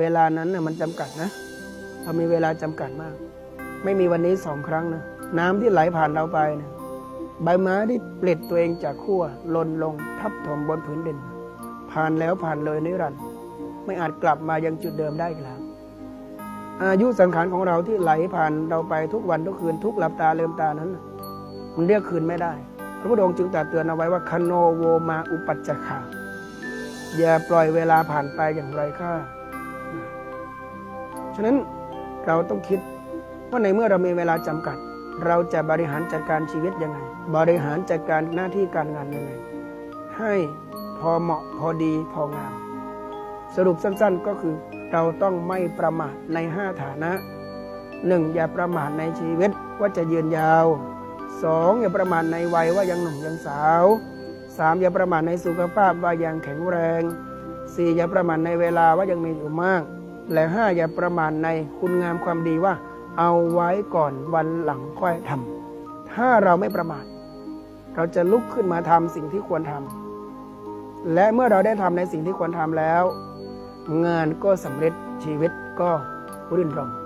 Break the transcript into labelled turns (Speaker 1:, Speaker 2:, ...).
Speaker 1: เวลานั้นน่ะมันจำกัดนะเรามีเวลาจำกัดมาก ไม่มีวันนี้สองครั้งนะน้ำที่ไหลผ่านเราไปนะใบไม้ที่เปลิดตัวเองจากขั้วลนลงทับถมบนผืนดิน ผ่านแล้วผ่านเลยนิรันดร์ไม่อาจกลับมายังจุดเดิมได้อีกแล้วอายุสังขารของเราที่ไหลผ่านเราไปทุกวันทุกคืนทุกหลับตาเลืมตานั้นมันเรียกคืนไม่ได้ พระพุทธองค์จึงตรัสเตือนเอาไว้ว่าคโนโวมาอุปัจจคาอย่าปล่อยเวลาผ่านไปอย่างไรค่า ฉะนั้นเราต้องคิดว่าในเมื่อเรามีเวลาจำกัด เราจะบริหารจัดการชีวิตยังไง บริหารจัดการหน้าที่การงานยังไง ให้พอเหมาะพอดีพองาม สรุปสั้นๆก็คือเราต้องไม่ประมาทใน 5 ฐานะ 1. อย่าประมาทในชีวิตว่าจะยืนยาว 2. อย่าประมาทในวัยว่ายังหนุ่มยังสาว 3. อย่าประมาทในสุขภาพว่ายังแข็งแรง 4. อย่าประมาทในเวลาว่ายังมีอยู่มาก และห้าอย่าประมาทในคุณงามความดีว่า เอาไว้ก่อนวันหลังค่อยทำถ้าเราไม่ประมาท เราจะลุกขึ้นมาทำสิ่งที่ควรทำและเมื่อเราได้ทำในสิ่งที่ควรทำแล้ว งานก็สำเร็จชีวิตก็รื่นรมย์